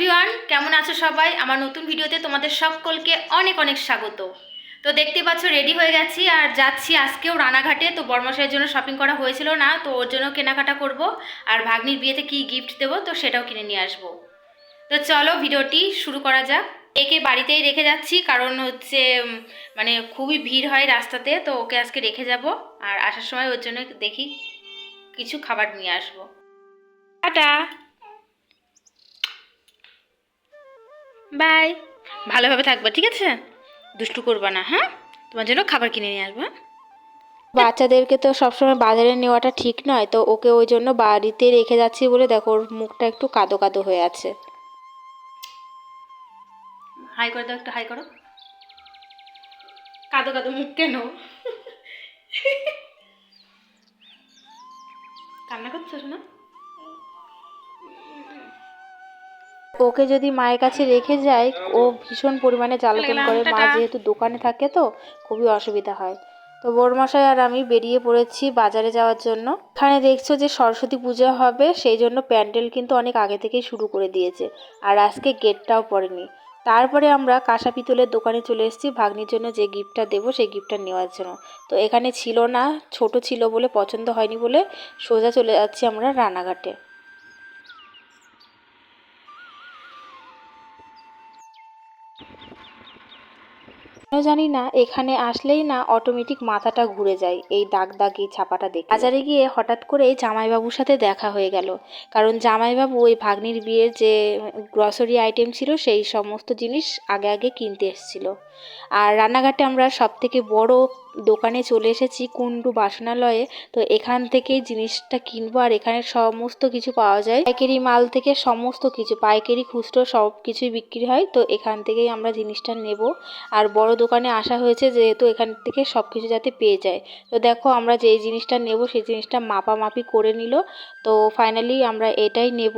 Everyone কেমন আছো সবাই? আমার নতুন ভিডিওতে তোমাদের সকলকে অনেক অনেক স্বাগত। তো দেখতে পাচ্ছ রেডি হয়ে গেছি আর যাচ্ছি আজকেও রানাঘাটে। তো বর্মশাইয়ের জন্য শপিং করা হয়েছিল না, তো ওর জন্য কেনাকাটা করব। আর ভাগ্নির বিয়েতে কি গিফট দেবো, তো সেটাও কিনে নিয়ে আসব। তো চলো ভিডিওটি শুরু করা যাক। একে বাড়িতেই রেখে যাচ্ছি, কারণ হচ্ছে মানে খুবই ভিড় হয় রাস্তাতে, তো ওকে আজকে রেখে যাব। আর আসার সময় ওর জন্য দেখি, কিছু খাবার নিয়ে আসব। টাটা! বাই। ভালোভাবে থাকবা ঠিক আছে? দুষ্টু করবা না হ্যাঁ? তোমার জন্য খাবার কিনে নিয়ে আসব হ্যাঁ? বাচ্চাদেরকে তো সবসময় বাজারে নেওয়াটা ঠিক নয় তো ওকে ওই জন্য বাড়িতে রেখে যাচ্ছি বলে দেখো ওর মুখটা একটু কাদো কাদো হয়ে আছে। হাই করে দাও একটু হাই করো। কাদো কাদো মুখ কেন? কান্না করছ শোনা? ওকে যদি মায়ের কাছে রেখে যায় ও ভীষণ পরিমাণে জ্বালাতন করে। মা যেহেতু দোকানে থাকে তো খুবই অসুবিধা হয়। তো বড়মশাই আর আমি বেরিয়ে পড়েছি বাজারে যাওয়ার জন্য। এখানে দেখছ যে সরস্বতী পূজা হবে সেই জন্য প্যান্ডেল কিন্তু অনেক আগে থেকেই শুরু করে দিয়েছে। আর আজকে গেটটাও পড়েনি। তারপরে আমরা কাঁসা পিতলের দোকানে চলে এসেছি। ভাগ্নির জন্য যে গিফটটা দেবো সেই গিফটটা নেওয়ার জন্য। তো এখানে ছিল না ছোট ছিল বলে পছন্দ হয়নি বলে সোজা চলে যাচ্ছি আমরা রানাঘাটে। কেন জানি না, এখানে আসলেই না অটোমেটিক মাথাটা ঘুরে যায়, এই দাগ দাগ, এই ছাপাটা দেখে। বাজারে গিয়ে হঠাৎ করে জামাইবাবুর সাথে দেখা হয়ে গেল। কারণ জামাইবাবু ওই ভাগ্নির বিয়ের যে গ্রসারি আইটেম ছিল, সেই সমস্ত জিনিস আগে আগে কিনতে এসছিল। আর রান্নাঘাটে আমরা সব থেকে বড় দোকানে চলে এসেছি কুন্ডু বাসনালয়ে। তো এখান থেকেই জিনিসটা কিনবো আর এখানে সমস্ত কিছু পাওয়া যায়। পাইকারি মাল থেকে সমস্ত কিছু, পাইকারি, খুচরো সব কিছুই বিক্রি হয়। তো এখান থেকেই আমরা জিনিসটা নেব। আর বড় দোকানে আসা হয়েছে যেহেতু এখান থেকে সব কিছু যাতে পেয়ে যায়। তো দেখো আমরা যেই জিনিসটা নেব সেই জিনিসটা মাপামাপি করে নিল। তো ফাইনালি আমরা এটাই নেব।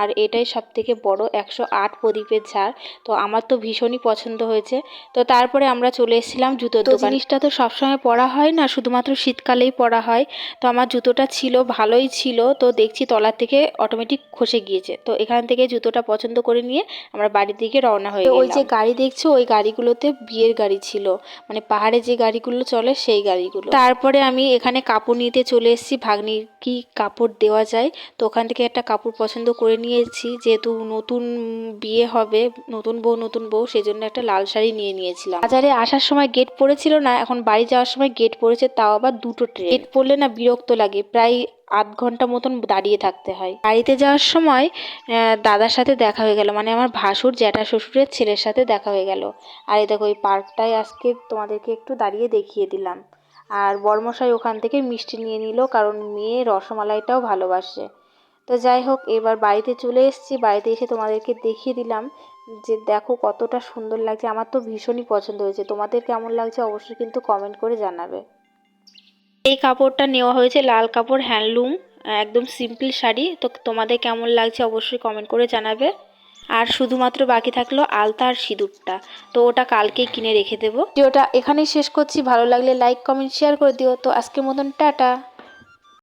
আর এটাই সব থেকে বড় একশো আট প্রদীপের ঝাড়। তো আমার তো ভীষণই পছন্দ হয়েছে। তো তারপরে আমরা চলে এসেছিলাম জুতোর দোকান। জিনিসটা তো সবসময় পরা হয় না শুধুমাত্র শীতকালেই পরা হয়। তো আমার জুতোটা ছিল ভালোই ছিল। তো দেখছি তলার থেকে অটোমেটিক খসে গিয়েছে। তো এখান থেকে জুতোটা পছন্দ করে নিয়ে আমরা বাড়ির দিকে রওনা হয়ে ওই যে গাড়ি দেখছ ওই গাড়িগুলোতে বিয়ের গাড়ি ছিল। মানে পাহাড়ে যে গাড়িগুলো চলে সেই গাড়িগুলো। তারপরে আমি এখানে কাপড় নিতে চলে এসেছি। ভাগ্নির কি কাপড় দেওয়া যায়। তো ওখান থেকে একটা কাপড় পছন্দ করে নিয়েছি, যেহেতু নতুন বিয়ে হবে, নতুন বউ নতুন বউ সেই জন্য একটা লাল শাড়ি নিয়ে নিয়েছিলাম। বাজারে আসার সময় গেট পড়েছিল না, এখন বাড়ি যাওয়ার সময় গেট পড়েছে, তাও আবার দুটো ট্রেন গেট পড়লে না বিরক্ত লাগে, প্রায় আধ ঘণ্টা মতন দাঁড়িয়ে থাকতে হয়। বাড়িতে যাওয়ার সময় দাদার সাথে দেখা হয়ে গেল মানে আমার ভাসুর, জ্যাঠা শ্বশুরের ছেলের সাথে দেখা হয়ে গেল। আর এই দেখো, এই পার্কটায় আজকে তোমাদেরকে একটু দাঁড়িয়ে দেখিয়ে দিলাম। আর বর্মশাই ওখান থেকে মিষ্টি নিয়ে নিল, কারণ মেয়ে রসমালাইটাও ভালোবাসে। তো যাই হোক, এবার বাড়িতে চলে এসেছি। বাড়িতে এসে তোমাদেরকে দেখিয়ে দিলাম যে দেখো কতটা সুন্দর লাগছে। আমার তো ভীষণই পছন্দ হয়েছে। তোমাদের কেমন লাগছে অবশ্যই কিন্তু কমেন্ট করে জানাবে। এই কাপড়টা নেওয়া হয়েছে লাল কাপড়, হ্যান্ডলুম, একদম সিম্পল শাড়ি। তো তোমাদের কেমন লাগছে অবশ্যই কমেন্ট করে জানাবে। আর শুধুমাত্র বাকি থাকল আলতা আর সিঁদুরটা। তো ওটা কালকেই কিনে রেখে দেবো। ভিডিওটা এখানেই শেষ করছি। ভালো লাগলে লাইক কমেন্ট শেয়ার করে দিও। তো আজকের মতন টাটা।